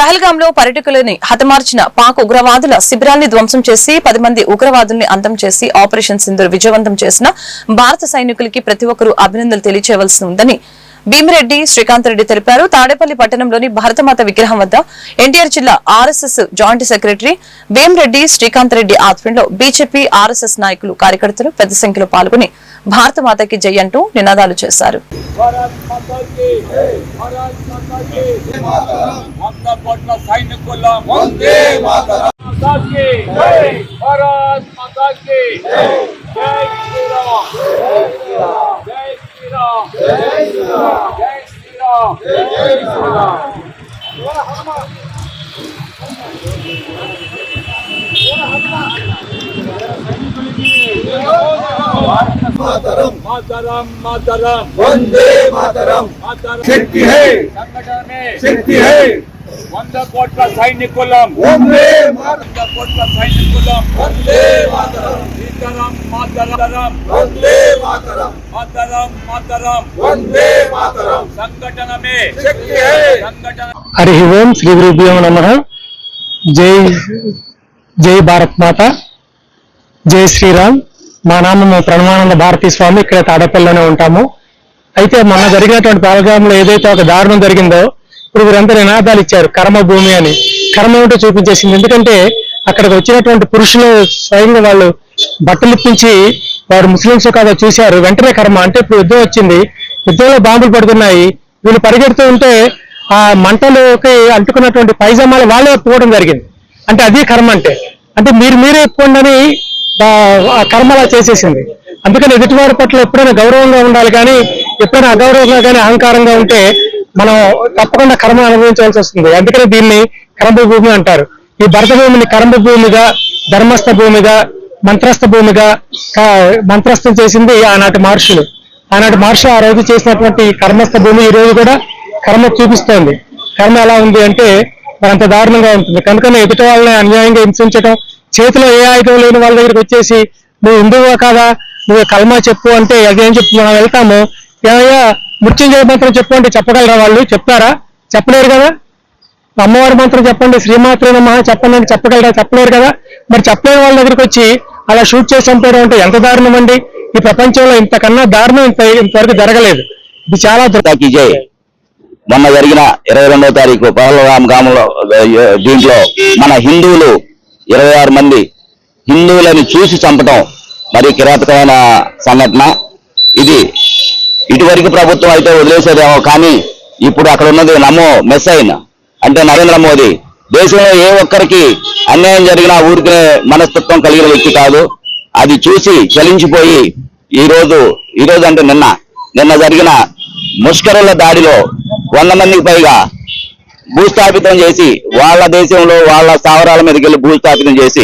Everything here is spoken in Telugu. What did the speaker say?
పహల్గాంలో పర్యటకులని హతమార్చిన పాక్ ఉగ్రవాదుల శిబిరాన్ని ధ్వంసం చేసి పది మంది ఉగ్రవాదుల్ని అంతం చేసి ఆపరేషన్ సింధూర్ విజయవంతం చేసిన భారత సైనికులకి ప్రతి ఒక్కరూ అభినందనలు తెలియచేయవలసి ఉందని భీమిరెడ్డి శ్రీకాంత్ రెడ్డి తెలిపారు. తాడేపల్లి పట్టణంలోని భారతమాత విగ్రహం వద్ద ఎన్టీఆర్ జిల్లా RSS joint secretary Bhimireddy Srikanth Reddy ఆధ్వర్యంలో బీజేపీ ఆర్ఎస్ఎస్ నాయకులు కార్యకర్తలు పెద్ద సంఖ్యలో పాల్గొని భారతమాతకి జై అంటూ నినాదాలు చేశారు. భారత్ మాతా కీ భారత్ మాతా కీ వంద కోట్ల సైనికుల వందే మాతరం మాతా కీ భారత్ మాతా కీ జై శ్రీరామ్ జై శ్రీరామ్ జై శ్రీరామ్ జై శ్రీరామ్ జై శ్రీరామ్ మాతరం మాతరం మాతరం వందే మాతరం మాతరం శక్తి హై సంఘటనే శక్తి హై వంద కోట్ల సైనికులం వందే మాతరం వంద కోట్ల సైనికులం వందే మాతరం సీతారాం మాతరం వందే మాతరం మాతరం మాతరం వందే మాతరం సంఘటనమే శక్తి హై సంఘటన హరి ఓం శ్రీ గురుభ్యో నమ జై జై భారత్ మాత జై శ్రీరామ్ మా నామము ప్రణమానంద భారతీ స్వామి ఇక్కడ తాడపల్లిలోనే ఉంటాము. అయితే మొన్న జరిగినటువంటి పాలగ్రామంలో ఏదైతే ఒక దారుణం జరిగిందో ఇప్పుడు వీరంతా నినాదాలు ఇచ్చారు కర్మ భూమి అని. కర్మ ఏమిటో చూపించేసింది. ఎందుకంటే అక్కడికి వచ్చినటువంటి పురుషులు స్వయంగా వాళ్ళు బట్టలు ఇప్పించి వారు ముస్లింస్ కాదో చూశారు. వెంటనే కర్మ అంటే ఇప్పుడు యుద్ధం వచ్చింది. యుద్ధంలో బాంబులు పడుతున్నాయి. వీళ్ళు పరిగెడుతూ ఉంటే ఆ మంటలోకి అంటుకున్నటువంటి పైజామాలు వాళ్ళే ఒప్పుకోవడం జరిగింది. అంటే అది కర్మ అంటే. అంటే మీరు మీరే ఎప్పుకోండి కర్మలా ఆ- చేసేసింది. అందుకని ఎదుటివారి పట్ల ఎప్పుడైనా గౌరవంగా ఉండాలి కానీ ఎప్పుడైనా అగౌరవంగా కానీ అహంకారంగా ఉంటే మనం తప్పకుండా కర్మ అనుభవించాల్సి వస్తుంది. అందుకని దీన్ని కర్మ భూమి అంటారు. ఈ భరత భూమిని కరంభ భూమిగా ధర్మస్థ భూమిగా మంత్రస్థ భూమిగా మంత్రస్థం చేసింది ఆనాటి మహర్షులు. ఆనాటి మహర్షి ఆ రోజు చేసినటువంటి కర్మస్థ భూమి ఈ రోజు కూడా కర్మ చూపిస్తోంది. కర్మ ఎలా ఉంది అంటే మరి అంత దారుణంగా ఉంటుంది. కనుకనే ఎదుటి వాళ్ళని అన్యాయంగా హింసించడం చేతిలో ఏ ఆయుధం లేని వాళ్ళ దగ్గరికి వచ్చేసి నువ్వు హిందువా కాదా? నువ్వు కల్మా చెప్పు అంటే అదేం చెప్పు మనం వెళ్తాము. ఏమయ్యా మృత్యుంజయ మంత్రం చెప్పు అంటే చెప్పగలరా వాళ్ళు? చెప్తారా? చెప్పలేరు కదా? అమ్మవారి మంత్రం చెప్పండి శ్రీమాత్రే నమః చెప్పండి అంటే చెప్పగలరా? చెప్పలేరు కదా? మరి చెప్పలేని వాళ్ళ దగ్గరికి వచ్చి అలా షూట్ చేసి చంపేయడం అంటే ఎంత దారుణం అండి? ఈ ప్రపంచంలో ఇంతకన్నా దారుణం ఇంత ఇంతవరకు జరగలేదు. ఇది చాలా జై. మొన్న జరిగిన ఇరవై రెండవ తారీఖు పహల్గాం గ్రామంలో దీంట్లో మన హిందువులు ఇరవై ఆరు మంది హిందువులను చూసి చంపటం మరి కిరాతకమైన సంఘటన. ఇది ఇటువరకు ప్రభుత్వం అయితే వదిలేసేదేమో కానీ ఇప్పుడు అక్కడ ఉన్నది నమో మెస్సైన్. అంటే నరేంద్ర మోదీ. దేశంలో ఏ ఒక్కరికి అన్యాయం జరిగినా ఊరికే మనస్తత్వం కలిగిన వ్యక్తి కాదు. అది చూసి చలించిపోయి ఈరోజు ఈరోజు ఈ రోజు అంటే నిన్న నిన్న జరిగిన ముష్కరుల దాడిలో వంద మందికి పైగా భూస్థాపితం చేసి వాళ్ళ దేశంలో వాళ్ళ స్థావరాల మీదకి వెళ్ళి భూస్థాపితం చేసి